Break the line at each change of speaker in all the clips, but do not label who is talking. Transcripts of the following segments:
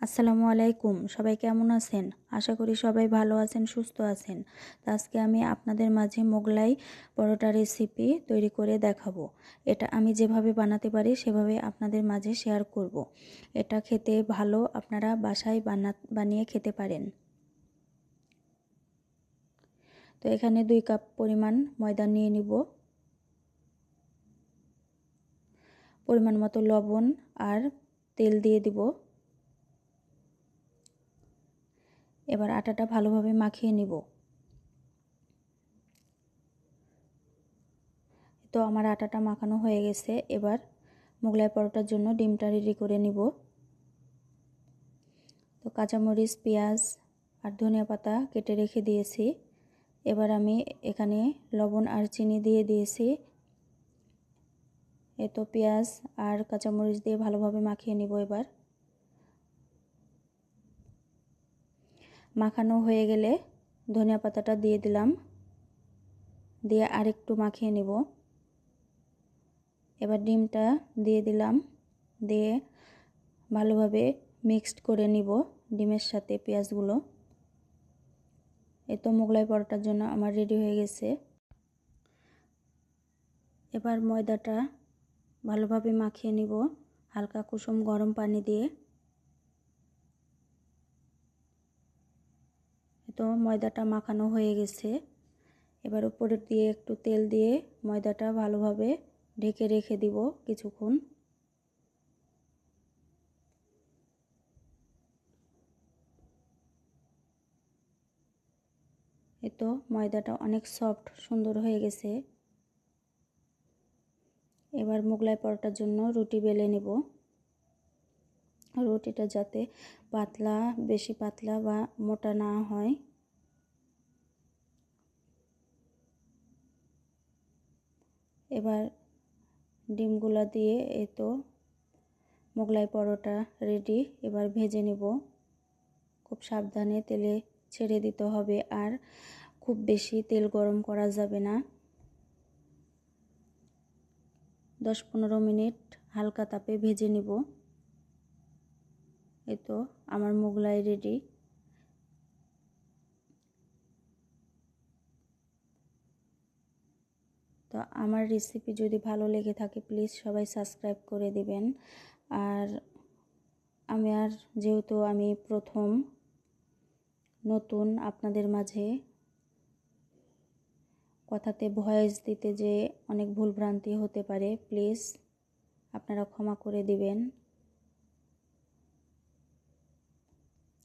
আসসালামু আলাইকুম, সবাই কেমন আছেন? আশা করি সবাই ভালো আছেন, সুস্থ আছেন। আজকে আমি আপনাদের মাঝে মোগলাই পরোটা রেসিপি তৈরি করে দেখাবো। এটা আমি যেভাবে বানাতে পারি, সেভাবে আপনাদের মাঝে শেয়ার করব। এটা খেতে ভালো আপনারা বাসায় বানা, বানিয়ে খেতে পারেন। তো এখানে দুই কাপ পরিমাণ ময়দা নিয়ে নিব। পরিমাণ মতো লবণ আর তেল দিয়ে দিব। এবার আটাটা ভালোভাবে মাখিয়ে নিব। তো আমার আটাটা মাখানো হয়ে গেছে। এবার মোগলাই পরোটার জন্য ডিমটা রেডি করে নিব। তো কাঁচামরিচ, পেঁয়াজ আর ধনিয়া পাতা কেটে রেখে দিয়েছি। এবার আমি এখানে লবণ আর চিনি দিয়ে দিয়েছি। এ তো পেঁয়াজ আর কাঁচামরিচ দিয়ে ভালোভাবে মাখিয়ে নিব এবার। মাখানো হয়ে গেলে ধনিয়া পাতাটা দিয়ে দিলাম। দিয়ে আরেকটু মাখিয়ে নিব। এবার ডিমটা দিয়ে দিলাম। দিয়ে ভালোভাবে মিক্সড করে নিব ডিমের সাথে পেঁয়াজগুলো। এ তো মোগলাই পরোটার জন্য আমার রেডি হয়ে গেছে। এবার ময়দাটা ভালোভাবে মাখিয়ে নিব। হালকা কুসুম গরম পানি দিয়ে। তো ময়দাটা মাখানো হয়ে গেছে। এবার উপরের দিয়ে একটু তেল দিয়ে ময়দাটা ভালোভাবে ঢেকে রেখে দিব কিছুক্ষণ। এ তো ময়দাটা অনেক সফট, সুন্দর হয়ে গেছে। এবার মোগলাই পরোটার জন্য রুটি বেলে নেব। রুটিটা যাতে পাতলা, বেশি পাতলা বা মোটা না হয়। এবার ডিমগুলা দিয়ে এই তো মোগলাই পরোটা রেডি এবার ভেজে নেব। খুব সাবধানে তেলে ছেড়ে দিতে হবে আর খুব বেশি তেল গরম করা যাবে না। দশ পনেরো মিনিট হালকা তাপে ভেজে নিব। এই তো আমার মোগলাই রেডি তো আমার রেসিপি যদি ভালো লেগে থাকে প্লিজ সবাই সাবস্ক্রাইব করে দিবেন। আর আমি আর যেহেতু আমি প্রথম নতুন আপনাদের মাঝে কথাতে ভয়েস দিতে যে অনেক ভুলভ্রান্তি হতে পারে প্লিজ আপনারা ক্ষমা করে দিবেন।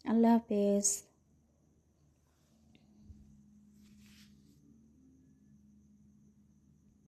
আল্লাহ হাফেজ।